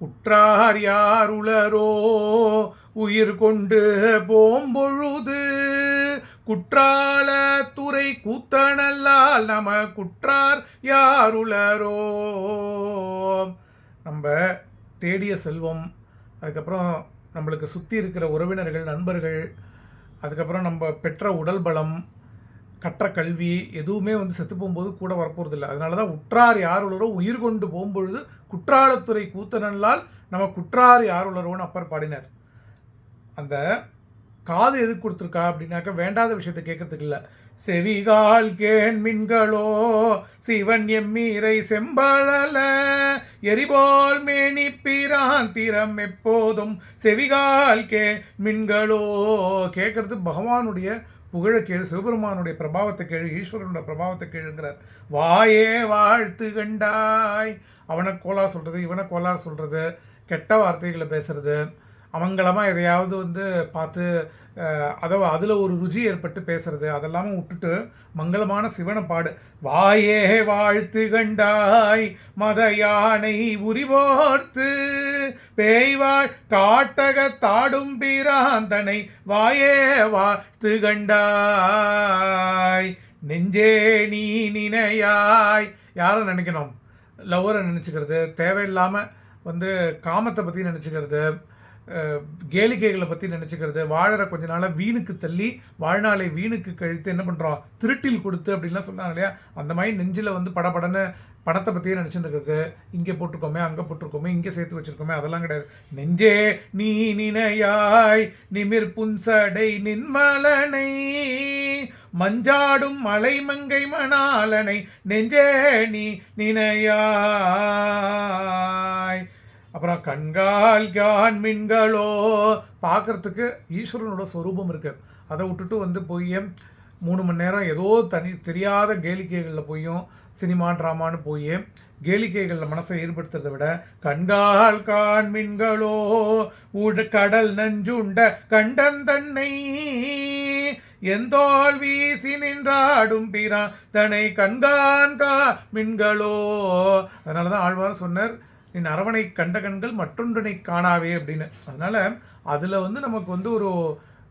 உற்றார் யாருளரோ உயிர் கொண்டு போம்பொழுது குற்றால துறை கூத்தனல்லால் நம குற்றார் யாருளரோ. நம்ம தேடிய செல்வம் அதுக்கப்புறம் நம்மளுக்கு சுற்றி இருக்கிற உறவினர்கள் நண்பர்கள் அதுக்கப்புறம் நம்ம பெற்ற உடல் பலம் கற்ற கல்வி எதுவுமே வந்து செத்து போகும்போது கூட வரப்போகிறது இல்லை அதனால தான் உற்றார் யார் உளரோ உயிர் கொண்டு போகும்பொழுது குற்றாலத்துறை கூத்தனல்லால் நம்ம குற்றார் யார் உளரோன்னு அப்பர் பாடினார். அந்த காது எது கொடுத்துருக்கா அப்படின்னாக்க வேண்டாத விஷயத்தை கேட்கறதுக்கு இல்லை. செவிகால் கேன் மின்களோ சிவன் எம்மீரை செம்பழல எரிபோல் மேனி பிராந்திரம் எப்போதும் செவிகால் கே மின்களோ. கேட்கறது பகவானுடைய புகழ கேளு சிவபெருமானுடைய பிரபாவத்தை கேளு ஈஸ்வரனுடைய பிரபாவத்தை கேளுங்கிறார். வாயே வாழ்த்து கண்டாய். அவனை கோலார் சொல்கிறது இவனை கோலார் சொல்கிறது கெட்ட வார்த்தைகளை பேசுறது அமங்கலமாக எதையாவது வந்து பார்த்து அதை அதில் ஒரு ருச்சி ஏற்பட்டு பேசுறது அதெல்லாம் விட்டுட்டு மங்களமான சிவனை பாடு. வாயே வாழ்த்து கண்டாய் மத யானை உரிவோர்த்து பேய்வாழ் காட்டக தாடும் பிராந்தனை வாயே வாழ்த்து கண்டாய் நெஞ்சே நீ நினையாய். யாரை நினைக்கணும்? லவ்வரை நினச்சிக்கிறது தேவையில்லாமல் வந்து காமத்தை பற்றி நினச்சிக்கிறது கேளிக்கைகளை பற்றி நினச்சிக்கிறது. வாழற கொஞ்ச நாளாக வீணுக்கு தள்ளி வாழ்நாளை வீணுக்கு கழித்து என்ன பண்ணுறோம் திருட்டில் கொடுத்து அப்படின்லாம் சொன்னாங்க இல்லையா? அந்த மாதிரி நெஞ்சில் வந்து படபடன்னு படத்தை பற்றியே நினச்சிட்டு இருக்கிறது இங்கே போட்டிருக்கோமே அங்கே போட்டிருக்கோமே இங்கே சேர்த்து வச்சிருக்கோமே அதெல்லாம் கிடையாது. நெஞ்சே நீ நினையாய் நிமிர் புன்சடை நின்மலனை மஞ்சாடும் மலைமங்கை மணாலனை நெஞ்சே நீ நினையாய். அப்புறம் கண்கால் கான் மின்களோ? பார்க்கறதுக்கு ஈஸ்வரனோட ஸ்வரூபம் இருக்கு. அதை விட்டுட்டு வந்து போய் மூணு மணி நேரம் ஏதோ தனி தெரியாத கேளிக்கைகளில் போயும் சினிமா ட்ராமான்னு போய் கேளிக்கைகளில் மனசை ஈடுபடுத்துறதை விட கண்கால் கான் மின்களோ? உட கடல் நஞ்சுண்ட கண்டன் தன்னை எந்தோல் வீசி நின்றாடும் பீரா தனை கண்கான் கா மின்களோ? அதனால தான் ஆழ்வார் சொன்னார் நின் அரவணை கண்ட கண்கள் மற்றொன்றினை காணாவே அப்படின்னு. அதனால் அதில் வந்து நமக்கு வந்து ஒரு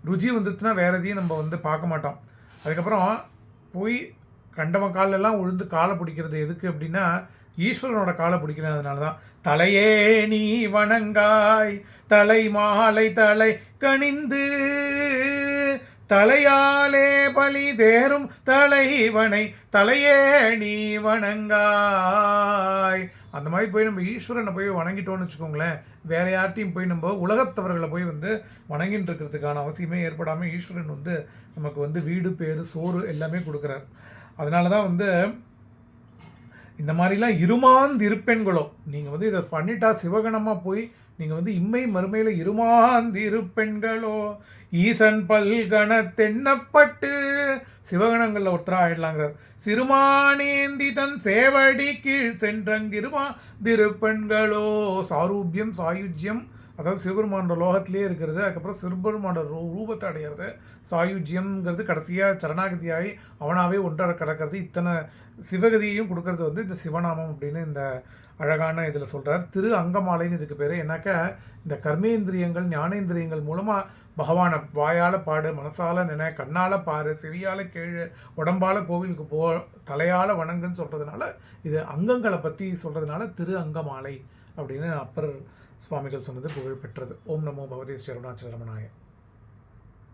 ருச்சி வந்துச்சுன்னா வேற எதையும் நம்ம வந்து பார்க்க மாட்டோம். அதுக்கப்புறம் போய் கண்டவன் காலெல்லாம் உழுந்து காலை பிடிக்கிறது எதுக்கு அப்படின்னா ஈஸ்வரனோட காலை பிடிக்கிறது அதனால தான் தலையே நீ வணங்காய் தலை மாலை தலை கனிந்து தலையாலே பலி தேரும் தலைவனை தலையே நீ வணங்காய். அந்த மாதிரி போய் நம்ம ஈஸ்வரனை போய் வணங்கிட்டோம்னு வச்சுக்கோங்களேன். வேற யார்ட்டையும் போய் நம்ம உலகத்தவர்களை போய் வந்து வணங்கிட்டு இருக்கிறதுக்கான அவசியமே ஏற்படாமல் ஈஸ்வரன் வந்து நமக்கு வந்து வீடு பேர் சோறு எல்லாமே கொடுக்குறார். அதனால தான் வந்து இந்த மாதிரிலாம் இருமாந்து இருப்பெண்களோ நீங்கள் வந்து இதை பண்ணிட்டா சிவகணமாக போய் நீங்கள் வந்து இம்மை மறுமையில் இருமாந்திரு இருப்பெண்களோ ஈசன் பல்கண தென்னப்பட்டு சிவகணங்களில் ஒருத்தரா ஆயிடலாங்கிறார். சிறுமானேந்தி தன் சேவடி கீழ் சென்றங்கிருமா திருப்பெண்களோ சாரூபியம் சாயுஜ்யம் அதாவது சிவபெருமானோட லோகத்திலே இருக்கிறது அதுக்கப்புறம் சிவபெருமானோட ரூ ரூபத்தை அடையிறது. சாயுஜ்யம்ங்கிறது கடைசியாக சரணாகதியாகி அவனாகவே ஒன்றாக கிடக்கிறது. இத்தனை சிவகதியையும் கொடுக்கறது வந்து இந்த சிவநாமம் அப்படின்னு இந்த அழகான இதில் சொல்கிறார் திரு அங்கமாலைன்னு இதுக்கு பேர். ஏன்னாக்கா இந்த கர்மேந்திரியங்கள் ஞானேந்திரியங்கள் மூலமாக பகவானை வாயால் பாடு மனசால் நினை கண்ணால் பாரு செவியால் கேழு உடம்பால் கோவிலுக்கு போ தலையால் வணங்குன்னு சொல்கிறதுனால இது அங்கங்களை பற்றி சொல்கிறதுனால திரு அங்கமாலை அப்படின்னு அப்பர் சுவாமிகள் சொன்னது புகழ் பெற்றது ஓம் நமோ பகவதே ஸ்ரீ அருணாச்சல ரமணாய.